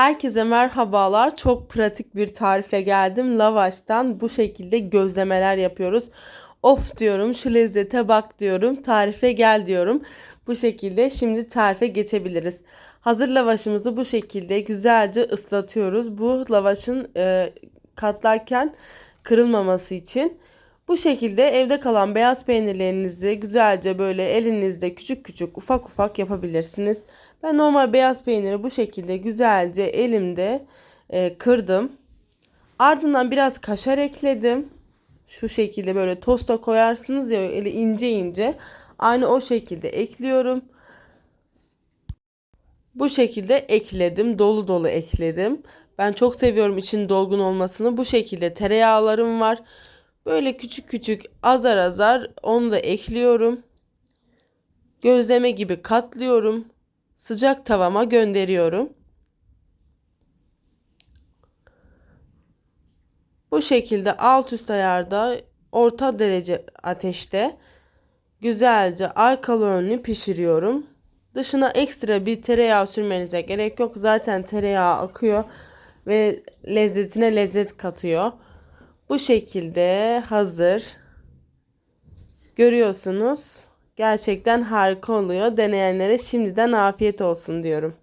Herkese merhabalar. Çok pratik bir tarifle geldim. Lavaştan bu şekilde gözlemeler yapıyoruz. Of diyorum, şu lezzete bak diyorum, tarife gel diyorum. Bu şekilde şimdi tarife geçebiliriz. Hazır lavaşımızı bu şekilde güzelce ıslatıyoruz. Bu lavaşın e, katlarken kırılmaması için. Bu şekilde evde kalan beyaz peynirlerinizi güzelce böyle elinizde küçük küçük ufak ufak yapabilirsiniz. Ben normal beyaz peyniri bu şekilde güzelce elimde e, kırdım. Ardından biraz kaşar ekledim. Şu şekilde böyle tosta koyarsınız ya öyle ince ince. Aynı o şekilde ekliyorum. Bu şekilde ekledim. Dolu dolu ekledim. Ben çok seviyorum için dolgun olmasını. Bu şekilde tereyağlarım var. Böyle küçük küçük azar azar onu da ekliyorum. Gözleme gibi katlıyorum. Sıcak tavama gönderiyorum. Bu şekilde alt üst ayarda orta derece ateşte güzelce arkalı önlü pişiriyorum. Dışına ekstra bir tereyağı sürmenize gerek yok. Zaten tereyağı akıyor ve lezzetine lezzet katıyor. Bu şekilde hazır. Görüyorsunuz. Gerçekten harika oluyor. Deneyenlere şimdiden afiyet olsun diyorum.